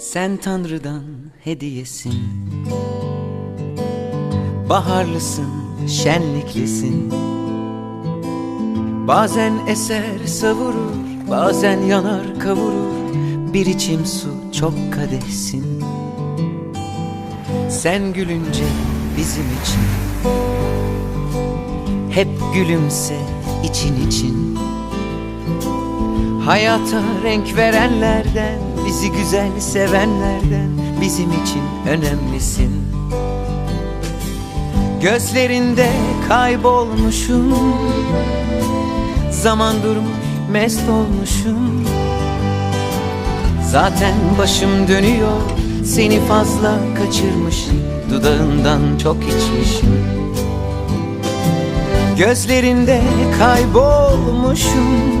Sen Tanrı'dan hediyesin. Baharlısın, şenliklisin. Bazen eser savurur, bazen yanar kavurur. Bir içim su çok kadehsin. Sen gülünce bizim için. Hep gülümse için için. Hayata renk verenlerden Bizi güzel sevenlerden Bizim için önemlisin. Gözlerinde kaybolmuşum. Zaman durmuş mest olmuşum. Zaten başım dönüyor Seni fazla kaçırmışım. Dudağından çok içmişim. Gözlerinde kaybolmuşum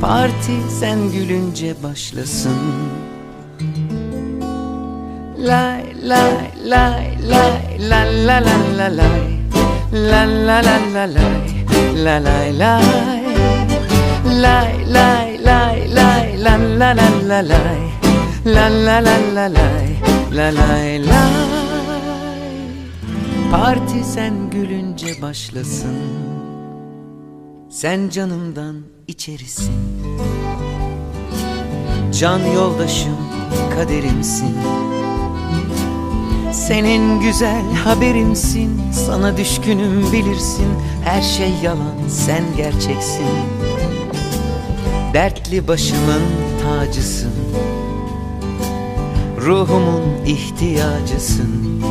Parti sen gülünce başlasın Lay lay lay lay la la la la lay La la la la lay La lay lay Lay lay lay lay la la la la lay La la la la lay La lay lay Parti sen gülünce başlasın Sen canımdan içerisin. Can yoldaşım kaderimsin. Senin güzel haberimsin Sana düşkünüm bilirsin. Her şey yalan sen gerçeksin. Dertli başımın tacısın. Ruhumun ihtiyacısın.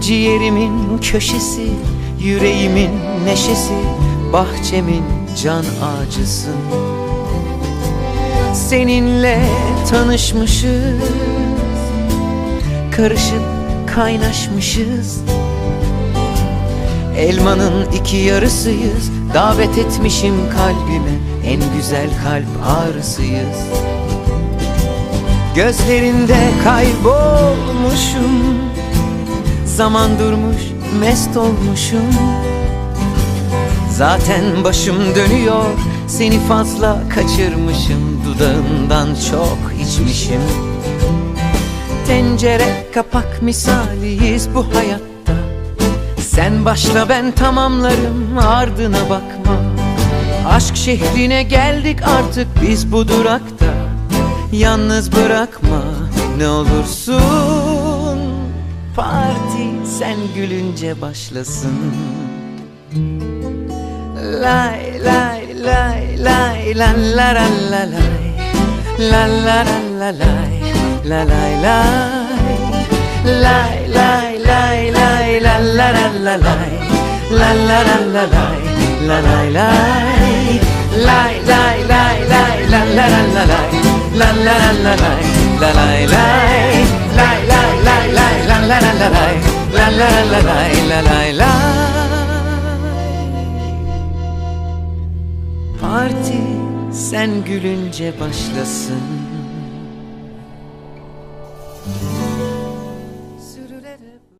Ciğerimin köşesi Yüreğimin neşesi Bahçemin can ağacısın Seninle tanışmışız Karışıp kaynaşmışız. Elmanın iki yarısıyız Davet etmişim kalbime En güzel kalp ağrısıyız. Gözlerinde kaybolmuşum Zaman durmuş mest olmuşum. Zaten başım dönüyor Seni fazla kaçırmışım. Dudağından çok içmişim. Tencere kapak misaliyiz bu hayatta. Sen başla ben tamamlarım ardına bakma. Aşk şehrine geldik artık biz bu durakta. Yalnız bırakma ne olursun Parti sen gülünce başlasın. Lay lay lay lay la la la la lay. La la la la lay La lay lay. Lay lay lay lay la la la la lay. La la la la lay La lay lay. Lay lay lay lay la la la la lay. La la la la lay La lay lay la la la la lay La la la la lay La lay lay Parti sen gülünce başlasın